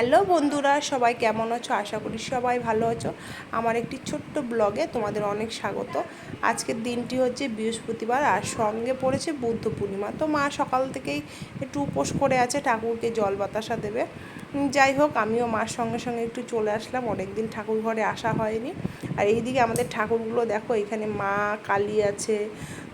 Hello বন্ধুরা, সবাই কেমন আছো? আশা করি সবাই ভালো আছো। আমার একটি ছোট্ট ব্লগে তোমাদের অনেক স্বাগত। আজকের দিনটি হচ্ছে বৃহস্পতিবার, আর সঙ্গে পড়েছে বুদ্ধ পূর্ণিমা। তো মা সকাল থেকেই একটু উপোস করে আছে, ঠাকুরকে জল বাতাসা দেবে। যাই হোক, আমিও মার সঙ্গে সঙ্গে একটু চলে আসলাম। অনেক দিন ঠাকুর ঘরে আসা হয়নি। আর এইদিকে আমাদের ঠাকুরগুলো দেখো, এখানে মা, কালী আছে,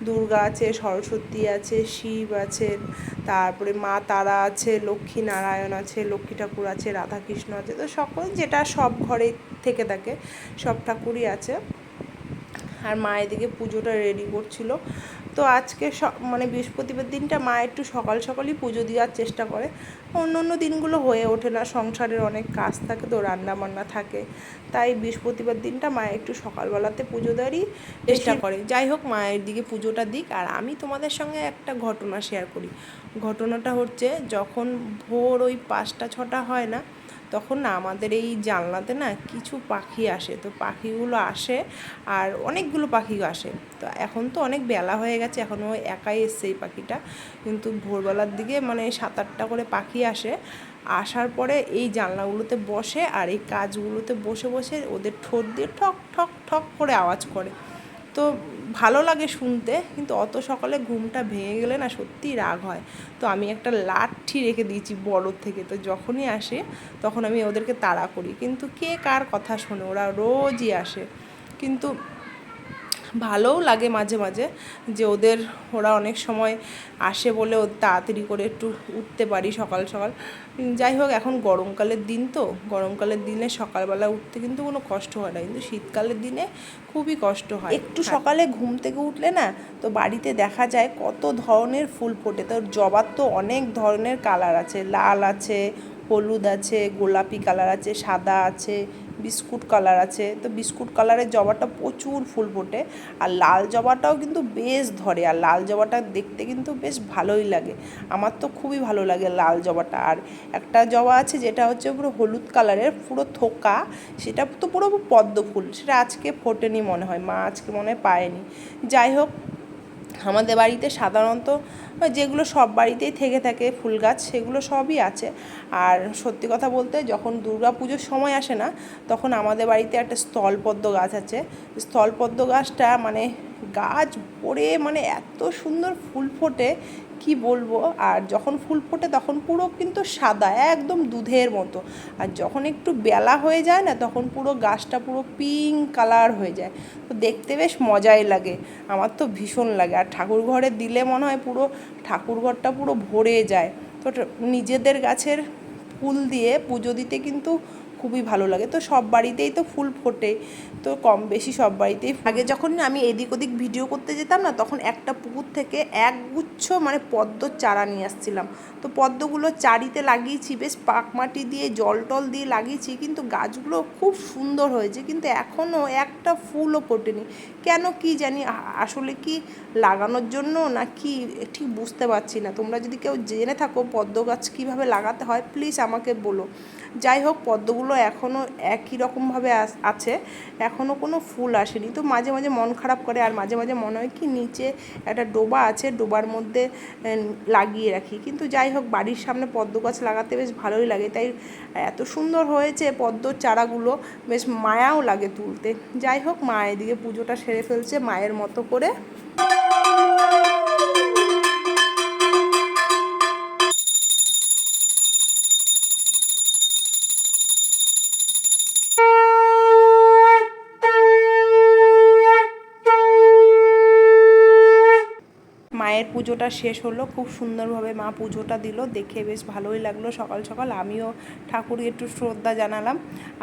দুর্গা আছে, সরস্বতী আছে, শিব আছেন তারপরে মা তারা আছে, লক্ষ্মী নারায়ণ আছে, লক্ষ্মী ঠাকুর আছে, রাধাকৃষ্ণ আছে। তো সকল যেটা সব ঘরে থেকে থাকে, সব ঠাকুরই আছে। আর মা এদিকে পুজোটা রেডি করছিল। তো আজকে স- মানে বৃহস্পতিবার দিনটা মা একটু সকাল সকালই পুজো দেওয়ার চেষ্টা করে। অন্য অন্য দিনগুলো হয়ে ওঠে না সংসারের অনেক কাজ থাকে তো রান্না বান্না থাকে। তাই বৃহস্পতিবার দিনটা মা একটু সকালবেলাতে পুজো দেওয়ারই চেষ্টা করে। যাই হোক মায়ের দিকে পুজোটা দিক। আর আমি তোমাদের সঙ্গে একটা ঘটনা শেয়ার করি। ঘটনাটা হচ্ছে যখন ভোর ওই পাঁচটা ছটা হয় না তখন না আমাদের এই জানলাতে না কিছু পাখি আসে। তো পাখিগুলো আসে আর অনেকগুলো পাখি আসে। তো এখন তো অনেক বেলা হয়ে গেছে, এখন ওই একাই এসছে এই পাখিটা। কিন্তু ভোরবেলার দিকে মানে সাত আটটা করে পাখি আসে। আসার পরে এই জানলাগুলোতে বসে আর এই কাজগুলোতে বসে বসে ওদের ঠোঁট দিয়ে ঠক ঠক ঠক করে আওয়াজ করে। তো ভালো লাগে শুনতে, কিন্তু অত সকালে ঘুমটা ভেঙে গেলে না সত্যি রাগ হয়। তো আমি একটা লাঠি রেখে দিয়েছি বড় থেকে, তো যখনই আসে তখন আমি ওদেরকে তাড়া করি। কিন্তু কে কার কথা শোনে? ওরা রোজই আসে। কিন্তু ভালোও লাগে মাঝে মাঝে যে ওদের ওরা অনেক সময় আসে বলে ও তাড়াতাড়ি করে একটু উঠতে পারি সকাল সকাল। যাই হোক এখন গরমকালের দিন তো গরমকালের দিনে সকালবেলা উঠতে কিন্তু কোনো কষ্ট হয় না কিন্তু শীতকালের দিনে খুবই কষ্ট হয়। একটু সকালে ঘুম থেকে উঠলে না তো বাড়িতে দেখা যায় কত ধরনের ফুল ফোটে। তো জবার তো অনেক ধরনের কালার আছে লাল আছে হলুদ আছে গোলাপি কালার আছে সাদা আছে বিস্কুট কালার আছে। তো বিস্কুট কালারের জবাটা প্রচুর ফুল ফোটে। আর লাল জবাটাও কিন্তু বেশ ধরে। আর লাল জবাটা দেখতে কিন্তু বেশ ভালোই লাগে। আমার তো খুবই ভালো লাগে লাল জবাটা। আর একটা জবা আছে যেটা হচ্ছে পুরো হলুদ কালারের, পুরো থোকা। সেটা তো পুরো পদ্ম ফুল। সেটা আজকে ফোটেনি মনে হয়। মা আজকে মনে হয় পায়নি। যাই হোক আমাদের বাড়িতে সাধারণত যেগুলো সব বাড়িতেই থেকে থাকে ফুল গাছ, সেগুলো সবই আছে। আর সত্যি কথা বলতে যখন দুর্গা পুজোর সময় আসে না, তখন আমাদের বাড়িতে একটা স্থলপদ্ম গাছ আছে। স্থলপদ্ম গাছটা মানে গাছ ভরে মানে এত সুন্দর ফুল ফোটে কি বলব? আর যখন ফুল ফোটে তখন পুরো কিন্তু সাদা, একদম দুধের মতো। আর যখন একটু বেলা হয়ে যায় না, তখন পুরো গাছটা পুরো পিঙ্ক কালার হয়ে যায়। তো দেখতে বেশ মজাই লাগে। আমার তো ভীষণ লাগে। আর ঠাকুর ঘরে দিলে মনে হয় পুরো ঠাকুর ঘরটা পুরো ভরে যায়। তো নিজেদের গাছের ফুল দিয়ে পুজো দিতে কিন্তু খুবই ভালো লাগে। তো সব বাড়িতেই তো ফুল ফোটে, তো কম বেশি সব বাড়িতেই আগে যখন আমি এদিক ওদিক ভিডিও করতে যেতাম না, তখন একটা পুকুর থেকে এক গুচ্ছ মানে পদ্মর চারা নিয়ে আসছিলাম। তো পদ্মগুলো চারিতে লাগিয়েছি, বেশ পাক মাটি দিয়ে, জল টল দিয়ে লাগিয়েছি, কিন্তু গাছগুলো খুব সুন্দর হয়েছে, কিন্তু এখনও একটা ফুলও ফোটেনি। কেন কি জানি আসলে কি লাগানোর জন্য না কি ঠিক বুঝতে পারছি না। তোমরা যদি কেউ জেনে থাকো পদ্ম গাছ কীভাবে লাগাতে হয়, প্লিজ আমাকে বলো। যাই হোক, পদ্মগুলো এখনও একই রকমভাবে আছে। এখনও কোনো ফুল আসেনি। তো মাঝে মাঝে মন খারাপ করে আর মাঝে মাঝে মনে হয় কি নিচে একটা ডোবা আছে, ডোবার মধ্যে লাগিয়ে রাখি। কিন্তু যাই হোক, বাড়ির সামনে পদ্ম গাছ লাগাতে বেশ ভালোই লাগে। তাই এত সুন্দর হয়েছে পদ্মর চারাগুলো, বেশ মায়াও লাগে তুলতে। যাই হোক, মা এদিকে পুজোটা সেরে ফেলছে মায়ের মতো করে। মায়ের পুজোটা শেষ হলো, খুব সুন্দরভাবে মা পুজোটা দিল, দেখে বেশ ভালোই লাগল সকাল সকাল। আমিও ঠাকুরকে একটু শ্রদ্ধা জানালাম।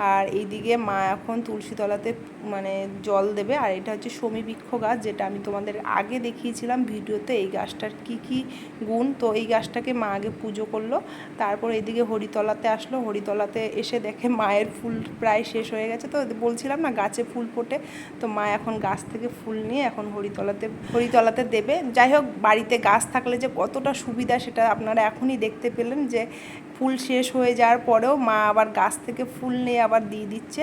আর এইদিকে মা এখন তুলসীতলাতে মানে জল দেবে, আর এটা হচ্ছে সমীবৃক্ষ গাছ, যেটা আমি তোমাদের আগে দেখিয়েছিলাম ভিডিওতে, এই গাছটার কি কি গুণ। তো এই গাছটাকে মা আগে পুজো করল, তারপর এদিকে হরিতলাতে আসলো, হরিতলাতে এসে দেখে মায়ের ফুল প্রায় শেষ হয়ে গেছে। তো বলছিলাম না, গাছে ফুল ফোটে, তো মা এখন গাছ থেকে ফুল নিয়ে এখন হরিতলাতে হরিতলাতে দেবে। যাই হোক, বাড়িতে গাছ থাকলে যে কতটা সুবিধা সেটা আপনারা এখনই দেখতে পেলেন যে, ফুল শেষ হয়ে যাওয়ার পরেও মা আবার গাছ থেকে ফুল নিয়ে আবার দিয়ে দিচ্ছে।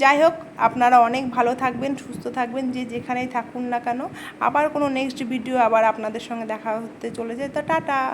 যাই হোক, আপনারা অনেক ভালো থাকবেন, সুস্থ থাকবেন, যে যেখানেই থাকুন না কেন। আবার কোনো নেক্সট ভিডিও আবার আপনাদের সঙ্গে দেখা হতে চলে যায় তো টাটা!